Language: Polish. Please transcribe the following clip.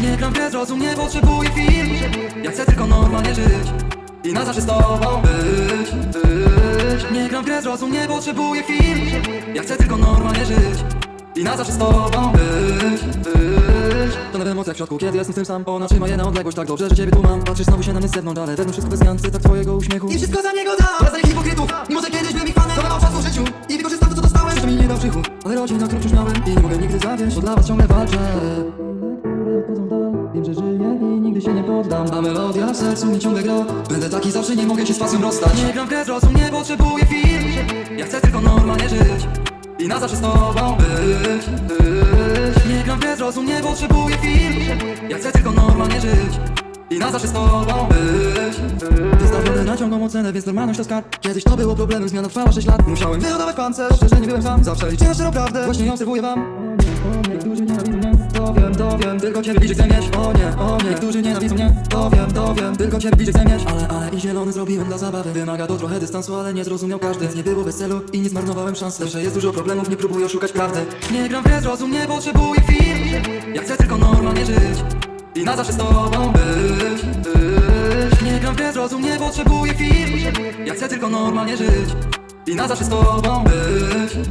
Nie gram bez rozum, nie potrzebuję chwil Ja chcę tylko normalnie żyć I na zawsze z tobą być, być. Nie gram bez rozum, nie potrzebuję chwil Ja chcę tylko normalnie żyć i na zawsze z tobą być, być. To nowe emocje w środku, kiedy jestem z tym sam. Ona trzyma je na odległość tak dobrze, że ciebie tu mam. Patrzysz znowu się na mnie z zewnątrz, ale wewnątrz wszystko bez niansy Tak twojego uśmiechu. I wszystko za niego dam. Teraz za hipokrytów, mimo że kiedyś byłem ich fanem. Dolewał czasu w życiu. I wykorzystam to co dostałem. Jeszcze mi nie dał przychód, ale rodzina, którą wciąż miałem. I nie mogę nigdy zawieść, bo dla was ciągle walczę że żyję i nigdy się nie poddam. A melodia w sercu mi ciągle gra. Będę taki zawsze, nie mogę się z pasją rozstać. Nie gram w grę rozum, nie potrzebuję chwil. Ja chcę tylko normalnie żyć i na zawsze z tobą być, Nie gram w grę rozum, nie potrzebuję chwil. Ja chcę tylko normalnie żyć i na zawsze z tobą być, Wystawiony na ciągłą ocenę, więc normalność to skarb. Kiedyś to było problemem, zmiana trwała 6 lat. Musiałem wyhodować pancerz, szczerze nie byłem sam. Zawsze liczę na szczerą prawdę, właśnie ją obserwuję wam. Niektórzy mnie, to wiem, to wiem Tylko ciebie bliżej chcę mieć, o nie, o nie Niektórzy nienawidzą mnie, to wiem, to wiem Tylko ciebie bliżej chcę mieć, ale, ale i zielony zrobiłem dla zabawy. Wymaga to trochę dystansu, ale nie zrozumiał każdy. Nie było bez celu i nie zmarnowałem szansy Zawsze jest dużo problemów, nie próbuję oszukać prawdy. Nie gram w grę z rozum, nie potrzebuję chwil Ja chcę tylko normalnie żyć i na zawsze z tobą być, Nie gram w grę z rozum, nie potrzebuję chwil Ja chcę tylko normalnie żyć I na zawsze z tobą być